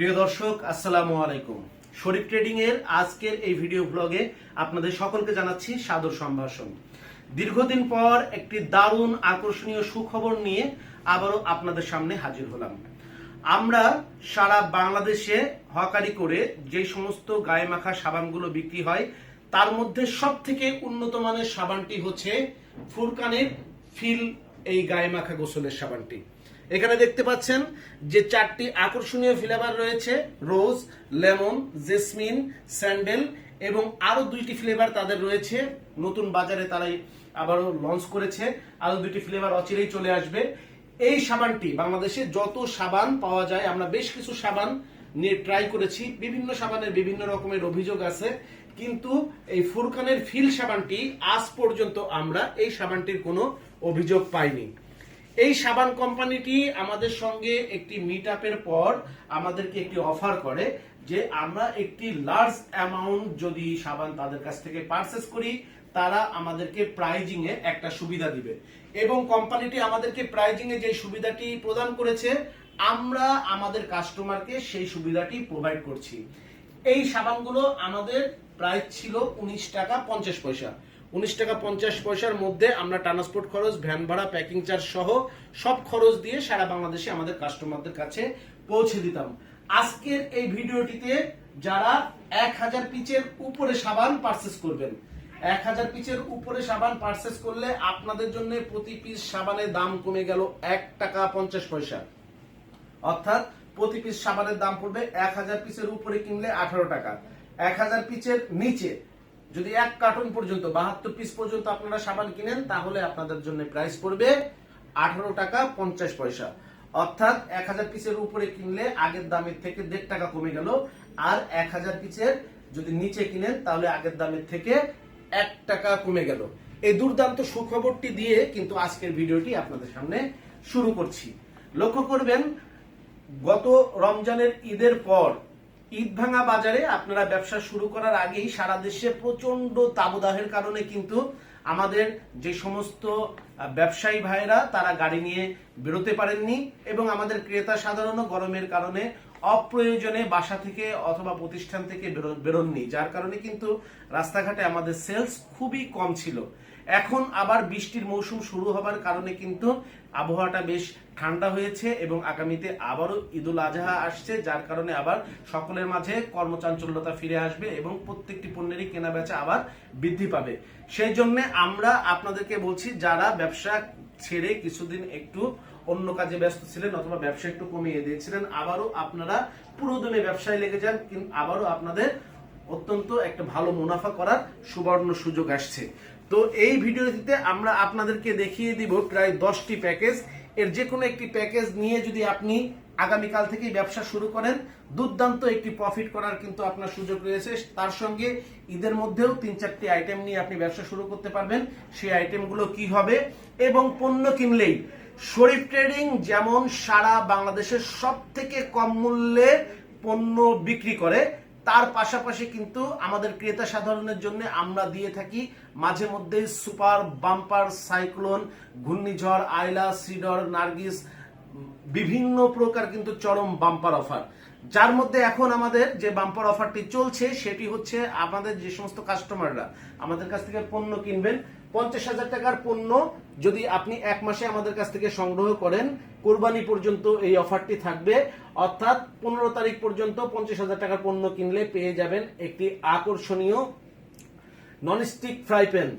প্রিয় দর্শক, আসসালামু আলাইকুম। শরীফ ট্রেডিং এর আজকের এই ভিডিও ব্লগে আপনাদের সকলকে জানাচ্ছি সাদর সম্ভাষণ। দীর্ঘদিন পর একটি দারুণ আকর্ষণীয় সুখবর নিয়ে আবারও আপনাদের সামনে হাজির হলাম। আমরা সারা বাংলাদেশে হকারি করে যে সমস্ত গায়ে মাখা সাবানগুলো বিক্রি হয়, তার মধ্যে সব থেকে উন্নত মানের সাবানটি হচ্ছে ফুরকানের ফিল এই গায়ে মাখা গোসলের সাবানটি। এখানে দেখতে পাচ্ছেন যে চারটি আকর্ষণীয় ফ্লেভার রয়েছে রোজ লেমন জেসমিন স্যান্ডেল এবং আরও দুইটি ফ্লেভার তাদের রয়েছে। নতুন বাজারে তারাই আবারও লঞ্চ করেছে। আরও দুইটি ফ্লেভার অচিরেই চলে আসবে। এই সাবানটি বাংলাদেশে যত সাবান পাওয়া যায়, আমরা বেশ কিছু সাবান নিয়ে ট্রাই করেছি। বিভিন্ন সাবানের বিভিন্ন রকমের অভিযোগ আছে। কিন্তু এই ফুরকানের ফিল সাবানটি আজ পর্যন্ত আমরা এই সাবানটির কোনো অভিযোগ পাইনি। এই সাবান কোম্পানিটি আমাদের সঙ্গে একটি মিট আপের পর আমাদেরকে একটি অফার করে যে আমরা একটি লার্জ অ্যামাউন্ট যদি সাবান তাদের কাছ থেকে পারচেস করি, তারা আমাদেরকে প্রাইজিং এ একটা সুবিধা দিবে। এবং কোম্পানিটি আমাদেরকে প্রাইজিং এ যে সুবিধাটি প্রদান করেছে, আমরা আমাদের কাস্টমারকে সেই সুবিধাটি প্রোভাইড করছি। এই সাবানগুলো আমাদের প্রাইস ছিল উনিশ টাকা পঞ্চাশ পয়সা। উনিশ টাকা পঞ্চাশ পয়সার মধ্যে আমরা ট্রান্সপোর্ট খরচ ভ্যান ভাড়া প্যাকিং চার্জ সহ সব খরচ দিয়ে সারা বাংলাদেশে আমাদের কাস্টমারদের কাছে পৌঁছে দিতাম। আজকের এই ভিডিওটিতে যারা এক হাজার পিচের উপরে সাবান পারচেস করবেন, এক হাজার পিচের উপরে সাবান পারচেস করলে আপনাদের জন্য প্রতি পিস সাবানের দাম কমে গেল এক টাকা পঞ্চাশ পয়সা। অর্থাৎ প্রতি পিস সাবানের দাম পড়বে এক হাজার পিসের উপরে কিনলে আঠারো টাকা। এক হাজার পিচের নিচে যদি এক কার্টুন পর্যন্ত, বাহাত্তর পিস পর্যন্ত আপনারা সাবান কিনেন, তাহলে আপনাদের জন্য প্রাইস পড়বে আঠারো টাকা পঞ্চাশ পয়সা। অর্থাৎ এক হাজার পিসের উপরে কিনলে আগের দামের থেকে দেড় টাকা কমে গেল। আর এক হাজার পিসের যদি নিচে কিনেন, তাহলে আগের দামের থেকে এক টাকা কমে গেল। এই দুর্দান্ত সুখবরটি দিয়ে কিন্তু আজকের ভিডিওটি আপনাদের সামনে শুরু করছি। লক্ষ্য করবেন, গত রমজানের ঈদের পর ঈদ ভাঙা বাজারে আপনারা ব্যবসা শুরু করার আগেই সারা দেশে প্রচণ্ড তাবদাহের কারণে কিন্তু আমাদের যে সমস্ত ব্যবসায়ী ভাইরা তারা গাড়ি নিয়ে বেরোতে পারেননি এবং আমাদের ক্রেতা সাধারণ গরমের কারণে অপ্রয়োজনে বাসা থেকে অথবা প্রতিষ্ঠান থেকে বেরো- বেরোননি। যার কারণে কিন্তু রাস্তাঘাটে আমাদের সেলস খুবই কম ছিল। এখন আবার বৃষ্টির মৌসুম শুরু হবার কারণে কিন্তু আবহাওয়াটা বেশ ঠান্ডা হয়েছে এবং আগামীতে আবারও ঈদুল আজহা আসছে, যার কারণে আবার সকলের মাঝে কর্মচাঞ্চল্যতা ফিরে আসবে এবং প্রত্যেকটি পণ্যেরই কেনা বেচা আবার বৃদ্ধি পাবে। সেই জন্য আমরা আপনাদেরকে বলছি, যারা ব্যবসা ছেড়ে কিছুদিন একটু অন্য কাজে ব্যস্ত ছিলেন অথবা ব্যবসা একটু কমিয়ে দিয়েছিলেন, আবারও আপনারা পুরোদমে ব্যবসায় লেগে যান কিন্তু আবারও আপনাদের অত্যন্ত একটা ভালো মুনাফা করার সুবর্ণ সুযোগ আসছে। তো এই ভিডিওটিতে আমরা আপনাদেরকে দেখিয়ে দিব প্রায় দশটি প্যাকেজ। এর যে কোনো একটি প্যাকেজ নিয়ে যদি আপনি আগামীকাল থেকেই ব্যবসা শুরু করেন, দুর্দান্ত একটি প্রফিট করার কিন্তু আপনার সুযোগ রয়েছে। তার সঙ্গে ঈদের মধ্যেও তিন চারটি আইটেম নিয়ে আপনি ব্যবসা শুরু করতে পারবেন। সেই আইটেমগুলো কি হবে? এবং পণ্য কিনলেই শরীফ ট্রেডিং যেমন সারা বাংলাদেশের সব থেকে কম মূল্যে পণ্য বিক্রি করে তার পাশাপাশি কিন্তু আমাদের ক্রেতা সাধারণের জন্য আমরা দিয়ে থাকি মাঝে মধ্যে সুপার বাম্পার সাইক্লোন, ঘূর্ণিঝড় আইলা সিডর, নার্গিস বিভিন্ন প্রকার কিন্তু চরম বাম্পার অফার। যার মধ্যে এখন আমাদের যে বাম্পার অফারটি চলছে, সেটি হচ্ছে আমাদের যে সমস্ত কাস্টমাররা আমাদের কাছ থেকে পণ্য কিনবেন। পঞ্চাশ হাজার টাকার পণ্য যদি আপনি এক মাসে আমাদের কাছ থেকে সংগ্রহ করেন, কোরবানি পর্যন্ত এই অফারটি থাকবে। অর্থাৎ পনেরো তারিখ পর্যন্ত পঞ্চাশ হাজার টাকার পণ্য কিনলে পেয়ে যাবেন একটি আকর্ষণীয় ননস্টিক ফ্রাই প্যান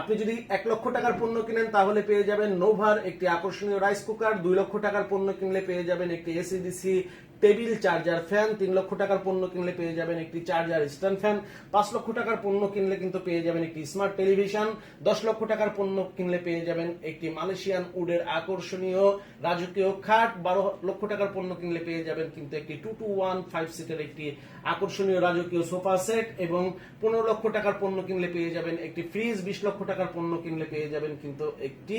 আপনি যদি এক লক্ষ টাকার পণ্য কিনেন, তাহলে পেয়ে যাবেন নোভার একটি আকর্ষণীয় রাইস কুকার দুই লক্ষ টাকার পণ্য কিনলে পেয়ে যাবেন একটি এসিডিসি টেবিল, চার্জার, ফ্যান, তিন লক্ষ টাকার পণ্য কিনলে পেয়ে যাবেন একটি চার্জার স্ট্যান্ড ফ্যান, পাঁচ লক্ষ টাকার পণ্য কিনলে কিন্তু পেয়ে যাবেন একটি স্মার্ট টেলিভিশন, দশ লক্ষ টাকার পণ্য কিনলে পেয়ে যাবেন একটি মালয়েশিয়ান উডের আকর্ষণীয় রাজকীয় খাট, বারো লক্ষ টাকার পণ্য কিনলে পেয়ে যাবেন কিন্তু একটি টু টু ওয়ান ফাইভ সিটের একটি আকর্ষণীয় রাজকীয় সোফা সেট এবং পনেরো লক্ষ টাকার পণ্য কিনলে পেয়ে যাবেন একটি ফ্রিজ, বিশ লক্ষ টাকার পণ্য কিনলে পেয়ে যাবেন কিন্তু একটি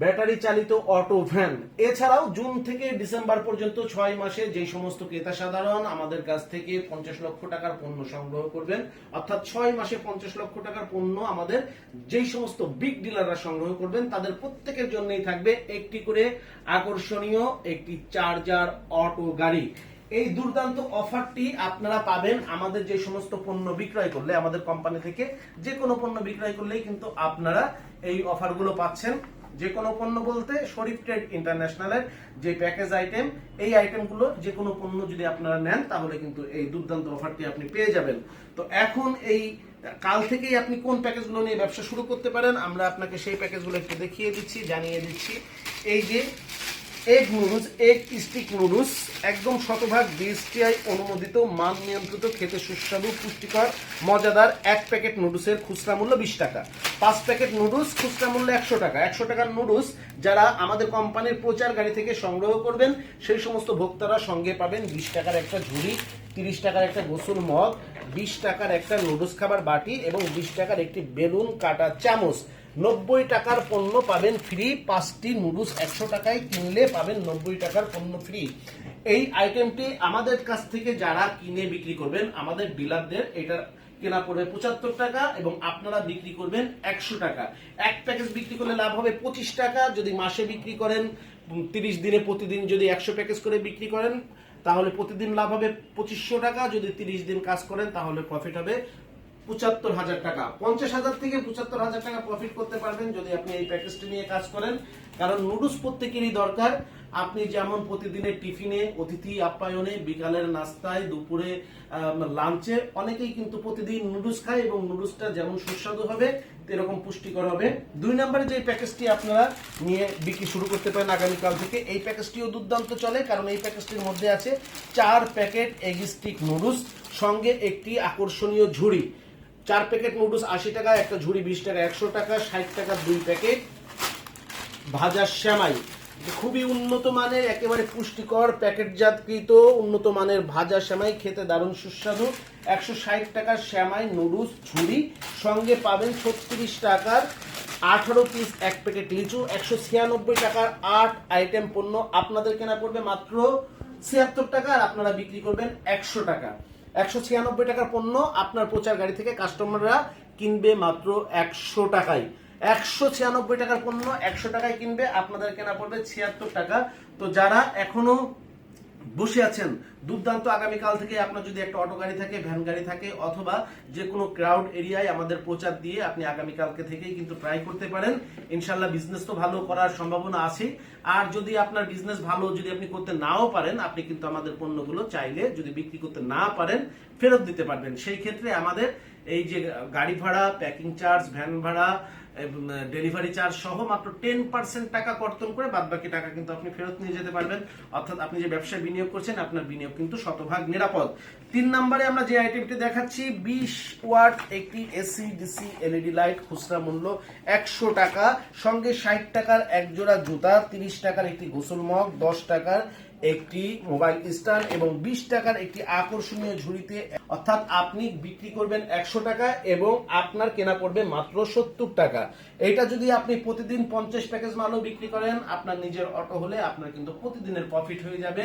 ব্যাটারি চালিত অটো ভ্যান। এছাড়াও জুন থেকে ডিসেম্বর পর্যন্ত ছয় মাসে যে সমস্ত ক্রেতা সাধারণ আমাদের কাছ থেকে পঞ্চাশ লক্ষ টাকার পণ্য সংগ্রহ করবেন, অর্থাৎ ছয় মাসে পঞ্চাশ লক্ষ টাকার পণ্য আমাদের যেই সমস্ত বিগ ডিলাররা সংগ্রহ করবেন, তাদের প্রত্যেকের জন্যই থাকবে একটি করে আকর্ষণীয় একটি চার্জার অটো গাড়ি। এই দুর্দান্ত অফারটি আপনারা পাবেন আমাদের যে সমস্ত পণ্য বিক্রয় করলে, আমাদের কোম্পানি থেকে যে কোনো পণ্য বিক্রয় করলেই কিন্তু আপনারা এই অফারগুলো পাচ্ছেন। যে কোনো পণ্য বলতে শরীফ ট্রেড ইন্টারন্যাশনালের যে প্যাকেজ আইটেম, এই আইটেমগুলো যে কোনো পণ্য যদি আপনারা নেন, তাহলে কিন্তু এই দুর্দান্ত অফারটি আপনি পেয়ে যাবেন। তো এখন এই, কাল থেকেই আপনি কোন প্যাকেজগুলো নিয়ে ব্যবসা শুরু করতে পারেন, আমরা আপনাকে সেই প্যাকেজগুলো একটু দেখিয়ে দিচ্ছি, জানিয়ে দিচ্ছি। এই যে egg noodles egg stick noodles একদম শতভাগ বিএসটিআই অনুমোদিত, মান নিয়ন্ত্রিত, খেতে সুস্বাদু, পুষ্টিকর, মজাদার এক প্যাকেট নুডলসের খুচরা মূল্য বিশ টাকা। পাঁচ প্যাকেট নুডলস খুচরা মূল্য একশো টাকা। একশো টাকার নুডলস যারা আমাদের কোম্পানির প্রচার গাড়ি থেকে সংগ্রহ করবেন, সেই সমস্ত ভোক্তারা সঙ্গে পাবেন বিশ টাকার একটা ঝুড়ি, তিরিশ টাকার একটা গোসল মগ বিশ টাকার একটা নুডলস খাবার বাটি এবং বিশ টাকার একটি বেলুন কাটা চামচ। নব্বই টাকার পণ্য পাবেন ফ্রি। পাঁচটি নুডলস একশো টাকায় কিনলে পাবেন নব্বই টাকার পণ্য ফ্রি। এই আইটেমটি আমাদের কাছ থেকে যারা কিনে বিক্রি করবেন, আমাদের ডিলারদের এটা কেনা পড়বে পঁচাত্তর টাকা এবং আপনারা বিক্রি করবেন একশো টাকা। এক প্যাকেজ বিক্রি করলে লাভ হবে পঁচিশ টাকা। যদি মাসে বিক্রি করেন তিরিশ দিনে প্রতিদিন যদি একশো প্যাকেজ করে বিক্রি করেন তাহলে প্রতিদিন লাভ হবে পঁচিশশো টাকা, যদি তিরিশ দিন কাজ করেন তাহলে প্রফিট হবে পঁচাত্তর হাজার টাকা। পঞ্চাশ হাজার থেকে পঁচাত্তর হাজার টাকা প্রফিট করতে পারবেন যদি আপনি এই প্যাকেজটি নিয়ে কাজ করেন। কারণ নুডলস প্রত্যেকেরই দরকার। আপনি যেমন প্রতিদিনের টিফিনে, অতিথি আপ্যায়নে, বিকালের নাস্তায়, দুপুরে লাঞ্চে অনেকেই কিন্তু প্রতিদিন নুডলস খায় এবং নুডলসটা যেমন সুস্বাদু হবে এরকম পুষ্টিকর হবে। দুই নম্বরে যে প্যাকেজটি আপনারা নিয়ে বিক্রি শুরু করতে পারেন আগামীকাল থেকে, এই প্যাকেজটিও দুর্দান্ত চলে, কারণ এই প্যাকেজটির মধ্যে আছে চার প্যাকেট এগ স্টিক নুডলস, সঙ্গে একটি আকর্ষণীয় ঝুড়ি। চার প্যাকেট নুডলস আশি টাকা, একটা ঝুড়ি বিশ টাকা, একশো টাকা, ষাট টাকা, দুই প্যাকেট ভাজা শ্যামাই। খুবই উন্নত মানের, একেবারে পুষ্টিকর, প্যাকেটজাতকৃত, উন্নত মানের ভাজা শ্যামাই খেতে দারুণ সুস্বাদু। একশো ষাট টাকার শ্যামাই নুডলস ঝুড়ি সঙ্গে পাবেন ছত্রিশ টাকার আঠারো পিস এক প্যাকেট লিচু, একশো ছিয়ানব্বই টাকার আট আইটেম পণ্য আপনাদের কেনা পড়বে মাত্র ছিয়াত্তর টাকা আর আপনারা বিক্রি করবেন একশো টাকা। একশো ছিয়ানব্বই টাকার পণ্য আপনার প্রচার গাড়ি থেকে কাস্টমাররা কিনবে মাত্র একশো টাকায়। একশো ছিয়ানব্বই টাকার পণ্য একশো টাকায় কিনবে, আপনাদের কেনা পড়বে ছিয়াত্তর টাকা। তো যারা এখনও বসে আছেন, দুর্দান্ত আগামীকাল থেকে আপনার যদি একটা অটো গাড়ি থাকে, ভ্যান গাড়ি থাকে, অথবা যে কোনো ক্রাউড এরিয়ায় আমাদের প্রচার দিয়ে আপনি আগামীকালকে থেকেই কিন্তু ট্রাই করতে পারেন। ইনশাল্লাহ বিজনেস তো ভালো করার সম্ভাবনা আছে। আর যদি আপনার বিজনেস ভালো যদি আপনি করতে নাও পারেন, আপনি কিন্তু আমাদের পণ্যগুলো চাইলে যদি বিক্রি করতে না পারেন, ফেরত দিতে পারবেন। সেই ক্ষেত্রে আমাদের এই যে গাড়ি ভাড়া প্যাকিং চার্জ ভ্যান ভাড়া ডেলিভারি চার্জ সহ মাত্র টেন পার্সেন্ট টাকা কর্তন করে বাদ বাকি টাকা কিন্তু আপনি ফেরত নিয়ে যেতে পারবেন। অর্থাৎ আপনি যে ব্যবসায় বিনিয়োগ করছেন, আপনার বিনিয়োগ কিন্তু শতভাগ নিরাপদ। তিন নম্বরে আমরা যে আইটেমটি দেখাচ্ছি, বিশ ওয়াট একটি এসি ডিসি এলইডি লাইট খুচরা মূল্য একশো টাকা, সঙ্গে ষাট টাকার এক জোড়া জুতা, তিরিশ টাকার একটি গোসল মগ, দশ টাকার একটি মোবাইল স্ট্যান্ড এবং বিশ টাকার একটি আকর্ষণীয় ঝুড়িতে, অর্থাৎ আপনি বিক্রি করবেন একশো টাকা এবং আপনার কেনা পড়বে মাত্র সত্তর টাকা। এটা যদি আপনি প্রতিদিন পঞ্চাশ প্যাকেজ মালও বিক্রি করেন, আপনার নিজের অটো হলে আপনার কিন্তু প্রতিদিনের প্রফিট হয়ে যাবে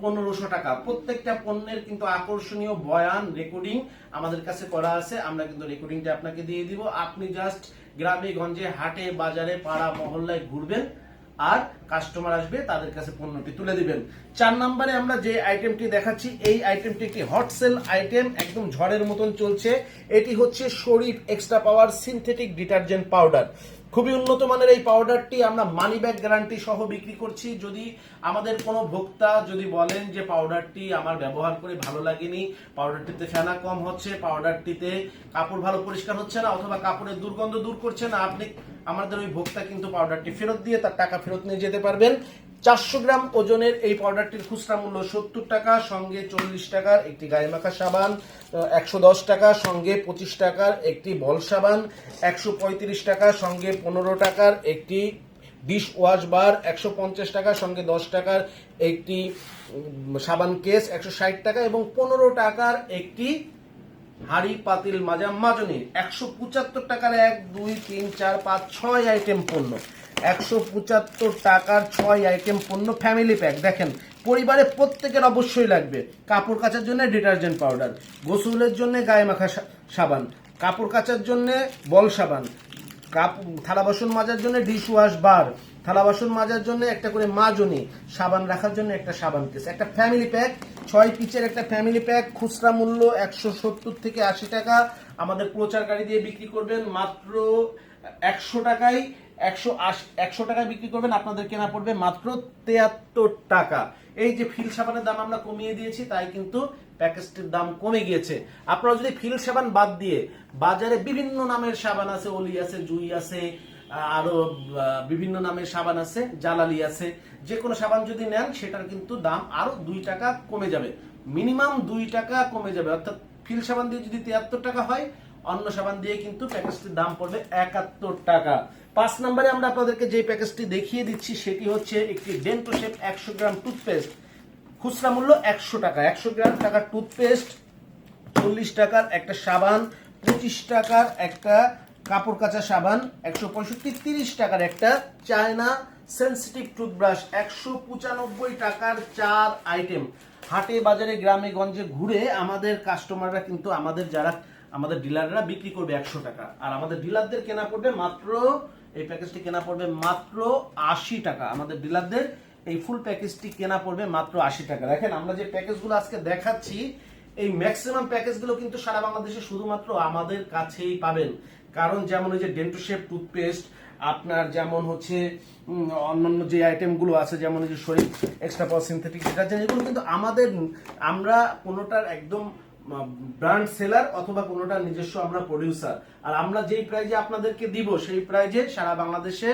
পনেরোশো টাকা। প্রত্যেকটা পণ্যের কিন্তু আকর্ষণীয় বয়ান রেকর্ডিং আমাদের কাছে করা আছে। আমরা কিন্তু রেকর্ডিংটা আপনাকে দিয়ে দিব। আপনি জাস্ট গ্রামে, গঞ্জে, হাটে, বাজারে, পাড়া, মহল্লায় ঘুরবেন। আর কাস্টমার আসবে, তাদের কাছে পণ্যটি তুলে দিবেন। চার নম্বরে আমরা যে আইটেমটি দেখাচ্ছি, এই আইটেমটি একটি হট সেল আইটেম একদম ঝড়ের মতন চলছে। এটি হচ্ছে Sharif extra power synthetic detergent powder খুবই উন্নত মানের এই পাউডারটি আমরা মানি ব্যাগ গ্যারান্টি সহ বিক্রি করছি। যদি আমাদের কোনো ভোক্তা যদি বলেন যে পাউডারটি আমার ব্যবহার করে ভালো লাগেনি পাউডারটিতে ফেনা কম হচ্ছে পাউডারটিতে কাপড় ভালো পরিষ্কার হচ্ছে না, অথবা কাপড়ের দুর্গন্ধ দূর করছে না, আপনি আমাদের ওই ভোক্তা কিন্তু পাউডারটি ফেরত দিয়ে তার টাকা ফেরত নিয়ে যেতে পারবেন। চারশো গ্রাম ওজনের এই পাউডারটির খুচরা মূল্য সত্তর টাকা, সঙ্গে চল্লিশ টাকার একটি গায়ে মাখা সাবান একশো দশ টাকা, সঙ্গে পঁচিশ টাকার একটি বল সাবান, একশো পঁয়ত্রিশ টাকা, সঙ্গে পনেরো টাকার একটি ডিশ ওয়াশ বার, একশো পঞ্চাশ টাকা, সঙ্গে দশ টাকার একটি সাবান কেস, একশো ষাট টাকা এবং পনেরো টাকার একটি হাড়ি, পাতিল মাজা মাজনি একশো পঁচাত্তর টাকার এক, দুই, তিন, চার, পাঁচ, ছয় আইটেম পণ্য। একশো পঁচাত্তর টাকার ছয় আইটেম পণ্য ফ্যামিলি প্যাক দেখেন, পরিবারে প্রত্যেকের অবশ্যই লাগবে। কাপড় কাচার জন্য ডিটারজেন্ট পাউডার গোসলের জন্য গায়ে মাখা সাবান, কাপড় কাচার জন্য বল সাবান, কাপ থালা বাসন মাজার জন্য ডিশ ওয়াশ বার থালা বাসন মাজার জন্য একটা করে মাজনি সাবান রাখার জন্য একটা সাবান কেস। একটা ফ্যামিলি প্যাক ছয় পিচের একটা ফ্যামিলি প্যাক খুচরা মূল্য একশো সত্তর থেকে আশি টাকা। আমাদের প্রচার গাড়ি দিয়ে বিক্রি করবেন মাত্র একশো টাকায়, একশো একশো টাকায় বিক্রি করবেন। আপনাদের কেনা পড়বে মাত্র তেয়াত্তর টাকা। এই যে ফিল সাবানের দাম আমরা কমিয়ে দিয়েছি, তাই কিন্তু প্যাকেজটির দাম কমে গিয়েছে। আপনারা যদি ফিল সাবান বাদ দিয়ে বাজারে বিভিন্ন নামের সাবান আছে, অলি আছে, জুই আছে আরও বিভিন্ন নামের সাবান আছে জালালি আছে। যে কোনো সাবান যদি নেন, সেটার কিন্তু দাম আরও দুই টাকা কমে যাবে। মিনিমাম দুই টাকা কমে যাবে। অর্থাৎ ফিল সাবান দিয়ে যদি তিয়াত্তর টাকা হয়, অন্য সাবান দিয়ে কিন্তু প্যাকেজটির দাম পড়বে একাত্তর টাকা। পাঁচ নম্বরে আমরা আপনাদেরকে যে প্যাকেজটি দেখিয়ে দিচ্ছি, সেটি হচ্ছে একটি ডেন্টোশেপ একশো গ্রাম টুথপেস্ট। খুচরা মূল্য একশো টাকা। একশো গ্রাম টাকার টুথপেস্ট চল্লিশ টাকার একটা সাবান, পঁচিশ টাকার একটা কাপড় কাচা সাবান, একশো পঁয়ষট্টি, তিরিশ টাকার একটা চায়না সেন্সিটিভ টুথব্রাশ একশো পঁচানব্বই টাকার চার আইটেম হাটে, বাজারে, গ্রামে, গঞ্জে ঘুরে আমাদের কাস্টমাররা কিন্তু আমাদের যারা, আমাদের ডিলাররা বিক্রি করবে একশো টাকা। আর আমাদের ডিলারদের কেনা পড়বে মাত্র, এই প্যাকেজটি কেনা পড়বে মাত্র আশি টাকা। আমাদের ডিলারদের এই ফুল প্যাকেজটি কেনা পড়বে মাত্র আশি টাকা। দেখেন, আমরা যে প্যাকেজগুলো আজকে দেখাচ্ছি, এই ম্যাক্সিমাম প্যাকেজগুলো কিন্তু সারা বাংলাদেশে শুধুমাত্র আমাদের কাছেই পাবেন। কারণ যেমন ওই যে ডেন্টোশেপ টুথপেস্ট, আপনার যেমন হচ্ছে অন্যান্য যে আইটেমগুলো আছে, যেমন যে শরীর এক্সট্রা পাওয়ার সিনথেটিক ডিটারজেন্ট এগুলো কিন্তু আমাদের, আমরা কোনোটার একদম ব্র্যান্ড সেলার অথবা কোনোটা নিজস্ব আমরা প্রডিউসার আর আমরা যেই প্রাইজে আপনাদেরকে দিব, সেই প্রাইজে সারা বাংলাদেশে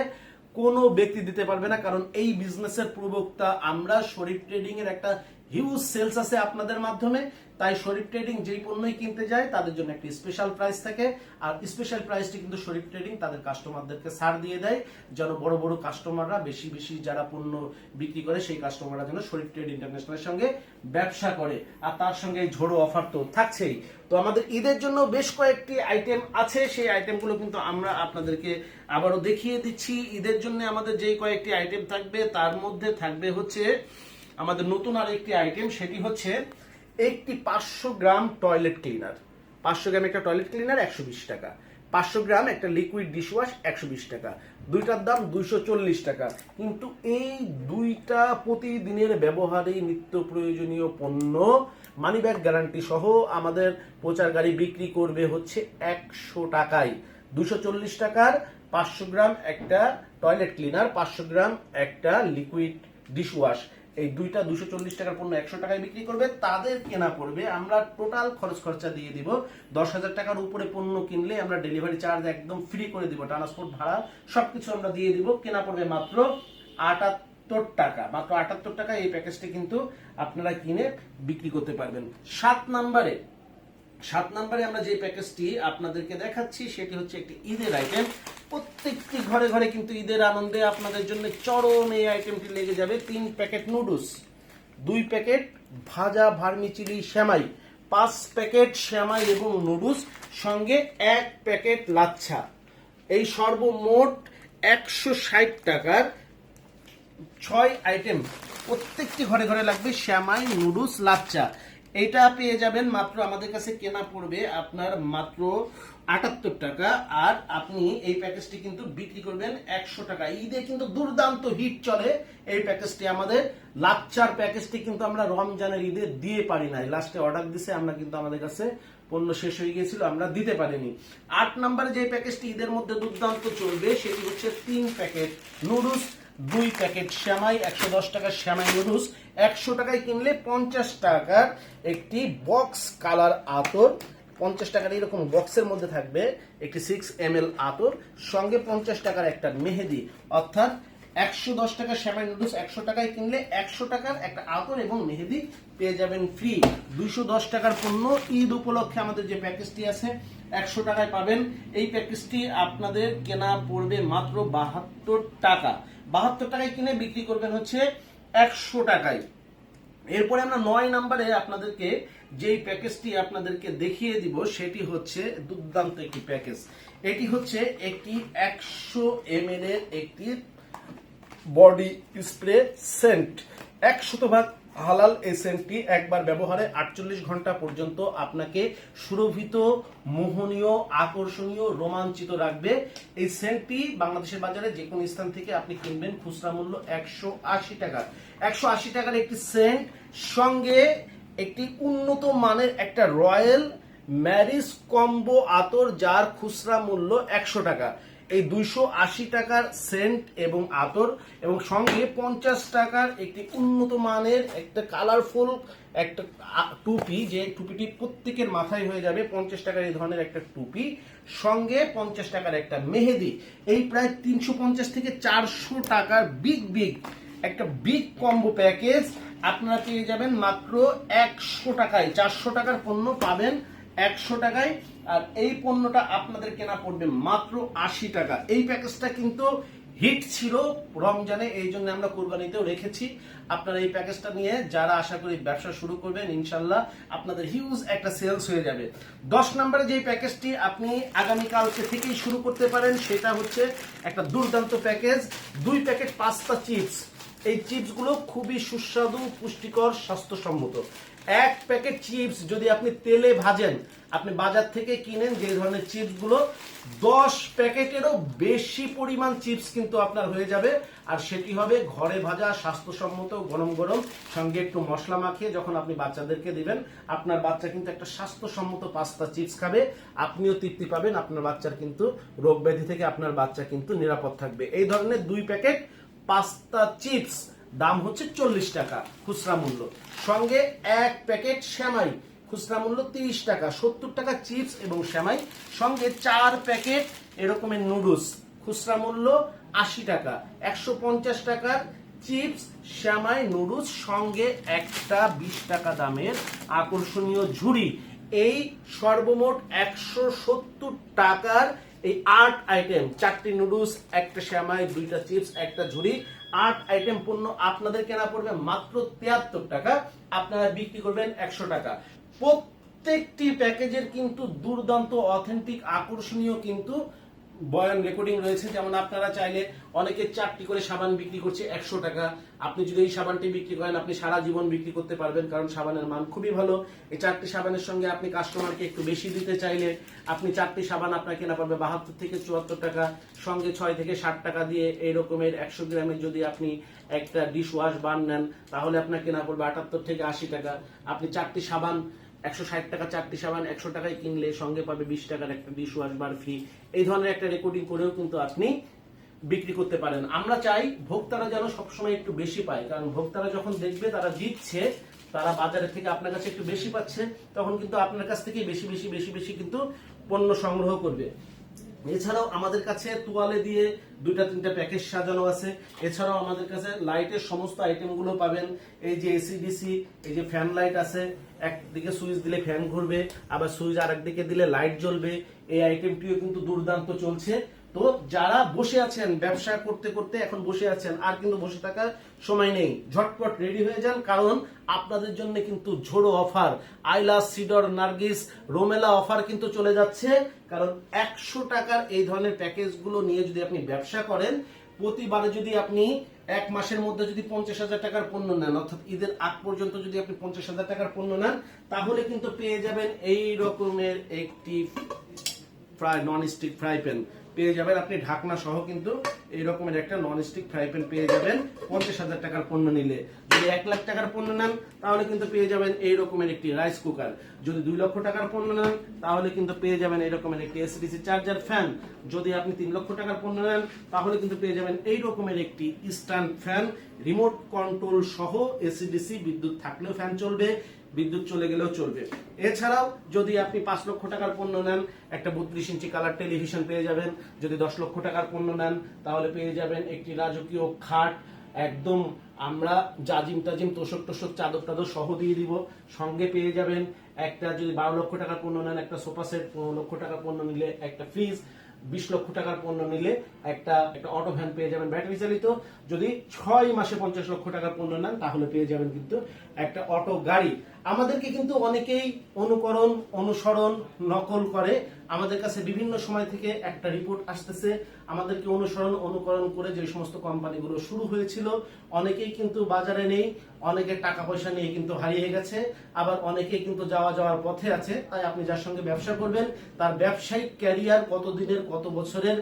কোনো ব্যক্তি দিতে পারবে না, কারণ এই বিজনেসের প্রবক্তা আমরা শরীফ ট্রেডিং এর একটা হিউজ সেলস আছে আপনাদের মাধ্যমে, তাই শরীফ ট্রেডিং যেই পণ্যই কিনতে যায়, তাদের জন্য একটি স্পেশাল প্রাইস থাকে। আর স্পেশাল প্রাইসটি কিন্তু শরীফ ট্রেডিং তাদের কাস্টমারদেরকে ছাড় দিয়ে দেয়। যেন বড় বড় কাস্টমাররা বেশি বেশি যারা পণ্য বিক্রি করে, সেই কাস্টমাররা যেন শরীফ ট্রেড ইন্টারন্যাশনালের সঙ্গে ব্যবসা করে। আর তার সঙ্গে এই ঝোড়ো অফার তো থাকছেই। তো আমাদের ঈদের জন্য বেশ কয়েকটি আইটেম আছে। সেই আইটেমগুলো কিন্তু আমরা আপনাদেরকে আবারও দেখিয়ে দিচ্ছি। ঈদের জন্য আমাদের যেই কয়েকটি আইটেম থাকবে, তার মধ্যে থাকবে হচ্ছে আমাদের নতুন আর একটি আইটেম সেটি হচ্ছে একটি পাঁচশো গ্রাম টয়লেট ক্লিনার পাঁচশো গ্রাম একটা টয়লেট ক্লিনার একশো বিশ টাকা। পাঁচশো গ্রাম একটা লিকুইড ডিশওয়াশ একশো বিশ টাকা। দুইটার দাম দুইশো চল্লিশ টাকা। কিন্তু এই দুইটা প্রতিদিনের ব্যবহারে নিত্য প্রয়োজনীয় পণ্য মানি ব্যাগ গ্যারান্টি সহ আমাদের প্রচার গাড়ি বিক্রি করবে হচ্ছে একশো টাকায়। দুশো চল্লিশ টাকার পাঁচশো গ্রাম একটা টয়লেট ক্লিনার পাঁচশো গ্রাম একটা লিকুইড ডিশওয়াশ এই দুইটা দুশো চল্লিশ টাকার পণ্য একশো টাকায় বিক্রি করবে, তাদের কেনা পড়বে। আমরা টোটাল খরচ খরচা দিয়ে দিব। দশ হাজার টাকার উপরে পণ্য কিনলে আমরা ডেলিভারি চার্জ একদম ফ্রি করে দিব। ট্রান্সপোর্ট ভাড়া সবকিছু আমরা দিয়ে দিব। কেনা পড়বে মাত্র আটাত্তর টাকা। মাত্র আটাত্তর টাকা এই প্যাকেজটি কিন্তু আপনারা কিনে বিক্রি করতে পারবেন। সাত নাম্বারে সাত নম্বরে আমরা যে প্যাকেজটি আপনাদেরকে দেখাচ্ছি, সেটি হচ্ছে একটি ঈদের আইটেম প্রত্যেকটি ঘরে ঘরে কিন্তু ঈদের আনন্দে আপনাদের জন্য চরম এই আইটেমটি লেগে যাবে। তিন প্যাকেট নুডলস দুই প্যাকেট ভাজা ভার্মিচিলি শ্যামাই পাঁচ প্যাকেট শ্যামাই এবং নুডলস সঙ্গে এক প্যাকেট লাচ্ছা। এই সর্বমোট একশো ষাট টাকার ছয় আইটেম প্রত্যেকটি ঘরে ঘরে লাগবে শ্যামাই নুডলস লাচ্চা এটা পেয়ে যাবেন মাত্র আমাদের কাছে কেনা পড়বে আপনার মাত্র আটাত্তর টাকা। আর আপনি এই প্যাকেজটি কিন্তু বিক্রি করবেন একশো টাকা। ঈদে কিন্তু দুর্দান্ত হিট চলে এই প্যাকেজটি আমাদের। লাচ্চার প্যাকেজটি কিন্তু আমরা রমজানের ঈদে দিয়ে পারি নাই। লাস্টে অর্ডার দিছে, আমরা কিন্তু আমাদের কাছে পণ্য শেষ হয়ে গিয়েছিল, আমরা দিতে পারিনি। আট নম্বরে যে প্যাকেজটি ঈদের মধ্যে দুর্দান্ত চলবে, সেটি হচ্ছে তিন প্যাকেট নুডলস দুই প্যাকেট শ্যামাই, একশো দশ টাকার শ্যামাই নুডলস, একশো টাকায় কিনলে পঞ্চাশ টাকার একটি বক্স কালার আতর। পঞ্চাশ টাকার এরকম বক্সের মধ্যে থাকবে একটি সিক্স এম এল আতর, সঙ্গে পঞ্চাশ টাকার একটা মেহেদি। অর্থাৎ একশো দশ টাকার শ্যামাই নুডলস একশো টাকায় কিনলে একশো টাকার একটা আতর এবং মেহেদি পেয়ে যাবেন ফ্রি দুইশো দশ টাকার পণ্য ঈদ উপলক্ষে আমাদের যে প্যাকেজটি আছে, একশো টাকায় পাবেন। এই প্যাকেজটি আপনাদের কেনা পড়বে মাত্র বাহাত্তর টাকা। বাহাত্তর টাকায় কিনে বিক্রি করবেন হচ্ছে একশো টাকায়। এরপরে আমরা নয় নাম্বারে আপনাদেরকে যেই প্যাকেজটি আপনাদেরকে দেখিয়ে দিব, সেটি হচ্ছে দুর্দান্ত একটি প্যাকেজ। এটি হচ্ছে একটি একশো এম এর একটি বডি স্প্রে সেন্ট। একশত ভাগ হালাল এই সেন্টটি একবার ব্যবহারে আটচল্লিশ ঘণ্টা পর্যন্ত আপনাকে সুরভিত, মোহনীয়, আকর্ষণীয়, রোমাঞ্চিত রাখবে। এই সেন্টটি বাংলাদেশের বাজারে যে কোনো স্থান থেকে আপনি কিনবেন খুচরা মূল্য একশো আশি টাকা। একশো আশি টাকার একটি সেন্ট, সঙ্গে একটি উন্নত মানের একটা রয়্যাল ম্যারিজ কম্বো আতর, যার খুচরা মূল্য একশো টাকা। এই দুইশো আশি টাকার সেন্ট এবং আতর এবং সঙ্গে পঞ্চাশ টাকার একটি উন্নত মানের একটা কালারফুল একটা টুপি, যে টুপিটি প্রত্যেকের মাথায় হয়ে যাবে, পঞ্চাশ টাকার এই ধরনের একটা টুপি। সঙ্গে পঞ্চাশ টাকার একটা মেহেদি। এই প্রায় তিনশো পঞ্চাশ থেকে চারশো টাকার বিগ বিগ একটা বিগ কম্বো প্যাকেজ আপনারা পেয়ে যাবেন মাত্র একশো টাকায়। চারশো টাকার পণ্য পাবেন একশো টাকায়। আর এই পণ্যটা আপনাদের কেনা পড়বে মাত্র আশি টাকা। এই প্যাকেজটা কিন্তু হিট ছিল রমজানে, এই জন্য আমরা কোরবানিতেও রেখেছি। আপনারা এই প্যাকেজটা নিয়ে যারা আশা করি ব্যবসা শুরু করবেন, ইনশাল্লাহ আপনাদের হিউজ একটা সেলস হয়ে যাবে। দশ নম্বরে যে প্যাকেজটি আপনি আগামীকালকে থেকেই শুরু করতে পারেন, সেটা হচ্ছে একটা দুর্দান্ত প্যাকেজ দুই প্যাকেট পাস্তা চিপস এই চিপসগুলো খুবই সুস্বাদু, পুষ্টিকর, স্বাস্থ্যসম্মত। এক প্যাকেট চিপস যদি আপনি তেলে ভাজেন, আপনি বাজার থেকে কিনেন যে ধরনের চিপসগুলো, দশ প্যাকেটেরও বেশি পরিমাণ চিপস কিন্তু আপনার হয়ে যাবে। আর সেটি হবে ঘরে ভাজা, স্বাস্থ্যসম্মত, গরম গরম, সঙ্গে একটু মশলা মাখিয়ে যখন আপনি বাচ্চাদেরকে দিবেন, আপনার বাচ্চা কিন্তু একটা স্বাস্থ্যসম্মত পাস্তা চিপস খাবে। আপনিও তৃপ্তি পাবেন, আপনার বাচ্চার কিন্তু রোগ ব্যাধি থেকে আপনার বাচ্চা কিন্তু নিরাপদ থাকবে। এই ধরনের দুই প্যাকেট পাস্তা চিপস দাম হচ্ছে চল্লিশ টাকা, খুচরা মূল্য। সঙ্গে এক প্যাকেট শ্যামাই, খুচরা মূল্য তিরিশ টাকা, সত্তর টাকা চিপস এবং শ্যামাই। সঙ্গে চার প্যাকেট এরকমের নুডলস, খুচরা মূল্য আশি টাকা, একশো পঞ্চাশ টাকার চিপস, শ্যামাই, নুডলস, সঙ্গে একটা বিশ টাকা দামের আকর্ষণীয় ঝুড়ি। এই সর্বমোট একশো সত্তর টাকার এই আট আইটেম চারটি নুডলস, একটা শ্যামাই, দুইটা চিপস, একটা ঝুড়ি। আট আইটেম পণ্য আপনাদের কেনা পড়বে মাত্র তিয়াত্তর টাকা। আপনারা বিক্রি করবেন একশো টাকা। প্রত্যেকটি প্যাকেজের কিন্তু দুর্দান্ত অথেন্টিক আকর্ষণীয় কিন্তু বয়ান রেকর্ডিং রয়েছে। যেমন আপনারা চাইলে অনেকে চারটি করে সাবান বিক্রি করছে একশো টাকা। আপনি যদি এই সাবানটি বিক্রি করেন, আপনি সারা জীবন বিক্রি করতে পারবেন, কারণ সাবানের মান খুবই ভালো। এই চারটি সাবানের সঙ্গে আপনি কাস্টমারকে একটু বেশি দিতে চাইলে আপনি চারটি সাবান আপনার কেনা পড়বে বাহাত্তর থেকে চুয়াত্তর টাকা, সঙ্গে ছয় থেকে ষাট টাকা দিয়ে এই রকমের একশো গ্রামের যদি আপনি একটা ডিশ ওয়াশ বান নেন, তাহলে আপনার কেনা পড়বে আটাত্তর থেকে আশি টাকা। আপনি চারটি সাবান, একশো ষাট টাকা চারটি সাবান একশো টাকায় কিনলে সঙ্গে পাবে বিশ টাকার একটা ডিশ ওয়াশ বার ফ্রি এই ধরনের একটা রেকর্ডিং করেও কিন্তু আপনি বিক্রি করতে পারেন। আমরা চাই ভোক্তারা যেন সবসময় একটু বেশি পায়, কারণ ভোক্তারা যখন দেখবে তারা দিচ্ছে তারা বাজারের থেকে আপনার কাছে একটু বেশি পাচ্ছে, তখন কিন্তু আপনার কাছ থেকে বেশি বেশি বেশি বেশি কিন্তু পণ্য সংগ্রহ করবে। এছাড়াও আমাদের কাছে তোয়ালে দিয়ে দুইটা, তিনটা প্যাকেজ সাজানো আছে। এছাড়াও আমাদের কাছে লাইটের সমস্ত আইটেমগুলো পাবেন। এই যে এসি ডিসি এই যে ফ্যান লাইট আছে, একদিকে সুইচ দিলে ফ্যান ঘুরবে, আবার সুইচ আরেকদিকে দিলে লাইট জ্বলবে। এই আইটেমটিও কিন্তু দুর্দান্ত চলছে। তো যারা বসে আছেন, ব্যবসা করতে করতে এখন বসে আছেন, আর কিন্তু বসে থাকার সময় নেই, ঝটপট রেডি হয়ে যান, কারণ আপনাদের জন্য কিন্তু ঝোড়ো অফার আইলা, সিডর, নার্গিস, রোমেলা অফার কিন্তু চলে যাচ্ছে, কারণ একশো টাকার এই ধরনের প্যাকেজগুলো নিয়ে যদি আপনি ব্যবসা করেন, প্রতিবারে যদি আপনি এক মাসের মধ্যে যদি পঞ্চাশ হাজার টাকার পণ্য নেন, অর্থাৎ ঈদের আগ পর্যন্ত যদি আপনি পঞ্চাশ হাজার টাকার পণ্য নেন, তাহলে কিন্তু পেয়ে যাবেন এই রকমের একটি fry non stick fry pan পেয়ে যাবেন। আপনি ঢাকনা সহ কিন্তু এই রকমের একটা নন স্টিক ফ্রাই প্যান পেয়ে যাবেন। পঞ্চাশ হাজার টাকার পণ্য নিলে। যদি এক লাখ টাকার পণ্য নেন, তাহলে কিন্তু পেয়ে যাবেন এই রকমের একটি রাইস কুকার যদি দুই লক্ষ টাকার পণ্য নেন, তাহলে কিন্তু পেয়ে যাবেন এই রকমের একটি এসিডিসি চার্জার ফ্যান যদি আপনি তিন লক্ষ টাকার পণ্য নেন, তাহলে কিন্তু পেয়ে যাবেন এই রকমের একটি স্ট্যান্ড ফ্যান রিমোট কন্ট্রোল সহ এসিডিসি বিদ্যুৎ থাকলেও ফ্যান চলবে, বিদ্যুৎ চলে গেলেও চলবে। এছাড়াও যদি আপনি পাঁচ লক্ষ টাকার পণ্য নেন, একটা বত্রিশ ইঞ্চি কালার টেলিভিশন পেয়ে যাবেন। যদি দশ লক্ষ টাকার পণ্য নেন, তাহলে পেয়ে যাবেন একটি রাজকীয় খাট একদম আমরা জাজিম টাজিম, তোষক টোষক, চাদর টাদর সহ দিয়ে দিব। সঙ্গে পেয়ে যাবেন একটা যদি বারো লক্ষ টাকার পণ্য নেন, একটা সোফা সেট পনেরো লক্ষ টাকার পণ্য নিলে একটা ফ্রিজ, বিশ লক্ষ টাকার পণ্য নিলে একটা একটা অটো ভ্যান পেয়ে যাবেন ব্যাটারি চালিত। যদি ছয় মাসে পঞ্চাশ লক্ষ টাকার পণ্য নেন, তাহলে পেয়ে যাবেন কিন্তু একটা অটো গাড়ি। আমাদেরকে কিন্তু অনেকেই অনুকরণ, অনুসরণ, নকল করে। আমাদের কাছে বিভিন্ন সময় থেকে একটা রিপোর্ট আসতেছে। আমাদেরকে অনুসরণ, অনুকরণ করে যে সমস্ত কোম্পানিগুলো শুরু হয়েছিল, অনেকেই কিন্তু বাজারে নেই, অনেকে টাকা পয়সা নিয়ে কিন্তু হারিয়ে গেছে, আবার অনেকে কিন্তু যাওয়া যাওয়ার পথে আছে। তাই আপনি যার সঙ্গে ব্যবসা করবেন, তার ব্যবসায়িক ক্যারিয়ার কত দিনের কত বছরের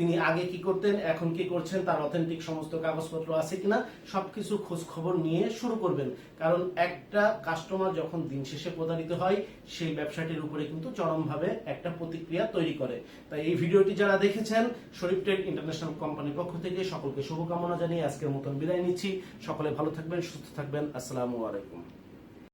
তিনি আগে কি করতেন, এখন কি করছেন, তার অথেন্টিক সমস্ত কাগজপত্র আছে কিনা, সবকিছু খোঁজ খবর নিয়ে শুরু করবেন। কারণ একটা কাস্টমার যখন দিন শেষে প্রতারিত হয়, সেই ব্যবসাটির উপরে কিন্তু চরমভাবে একটা প্রতিক্রিয়া তৈরি করে। তাই এই ভিডিওটি যারা দেখেছেন, শরীফ ট্রেড ইন্টারন্যাশনাল কোম্পানির পক্ষ থেকে সকলকে শুভকামনা জানিয়ে আজকের মতন বিদায় নিচ্ছি। সকলে ভালো থাকবেন, সুস্থ থাকবেন। আসসালামু আলাইকুম।